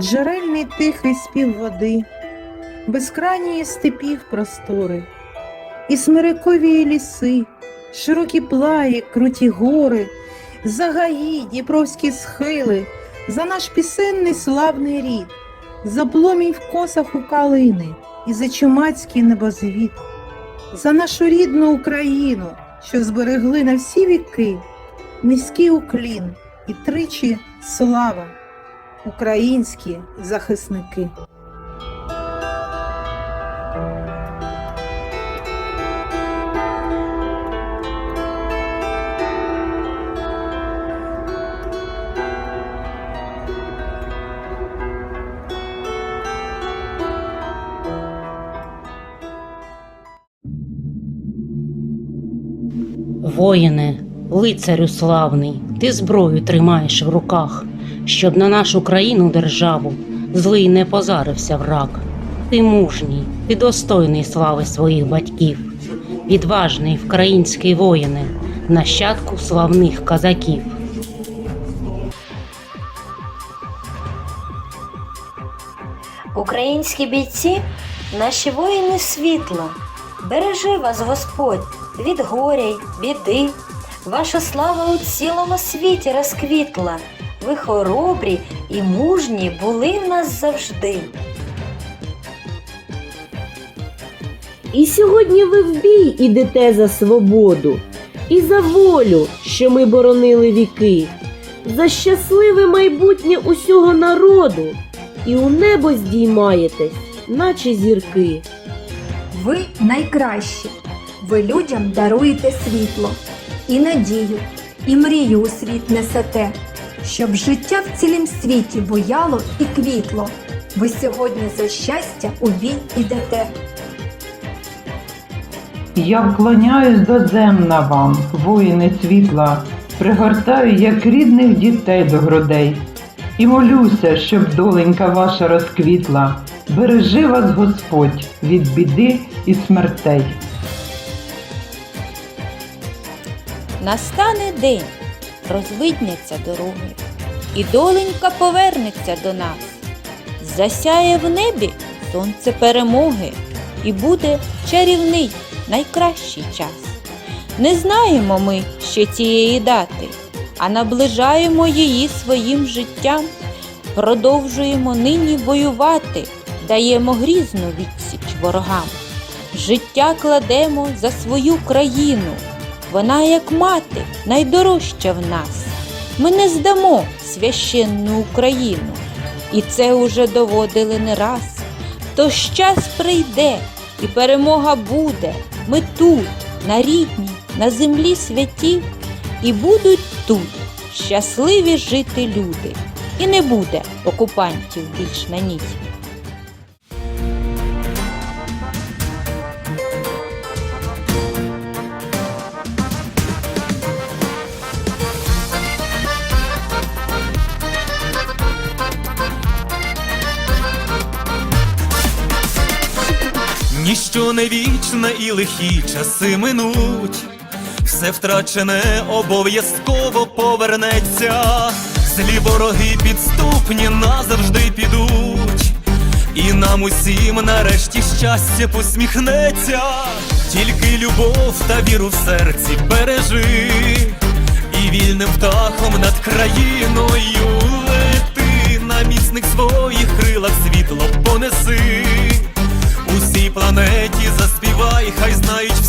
Джерельний тихий спів води, безкрайні степів простори, і смирикові ліси, широкі плаї, круті гори, за гаї, дніпровські схили, за наш пісенний славний рід, за пломінь в косах у калини і за чумацький небозвід, за нашу рідну Україну, що зберегли на всі віки, низький уклін і тричі слава українські захисники. Воїне, лицарю славний, ти зброю тримаєш в руках, щоб на нашу країну державу злий не позарився враг. Ти мужній, ти достойний слави своїх батьків, відважний український воїне, нащадку славних казаків. Українські бійці, наші воїни світла, бережи вас Господь від горя й біди. Ваша слава у цілому світі розквітла. Ви хоробрі і мужні були в нас завжди. І сьогодні ви в бій ідете за свободу і за волю, що ми боронили віки, за щасливе майбутнє усього народу, і у небо здіймаєтесь, наче зірки. Ви найкращі. Ви людям даруєте світло і надію, і мрію у світ несете, щоб життя в цілім світі буяло і квітло. Ви сьогодні за щастя у бій ідете. Я вклоняюсь доземна вам, воїни світла, пригортаю, як рідних дітей до грудей, і молюся, щоб доленька ваша розквітла, бережи вас Господь від біди і смертей. Настане день, розвидняться дороги, і доленька повернеться до нас. Засяє в небі сонце перемоги, і буде чарівний найкращий час. Не знаємо ми ще цієї дати, а наближаємо її своїм життям. Продовжуємо нині воювати, даємо грізну відсіч ворогам. Життя кладемо за свою країну. Вона, як мати, найдорожча в нас. Ми не здамо священну Україну, і це уже доводили не раз. Тож час прийде, і перемога буде. Ми тут, на рідній, на землі святі, і будуть тут щасливі жити люди. І не буде окупантів більш на ніч. Ніщо не вічне і лихі часи минуть, все втрачене обов'язково повернеться, злі вороги підступні назавжди підуть, і нам усім нарешті щастя посміхнеться, тільки любов та віру в серці бережи, і вільним птахом над країною лети. На міцних своїх крилах світло понеси. Планеті заспівай, хай знають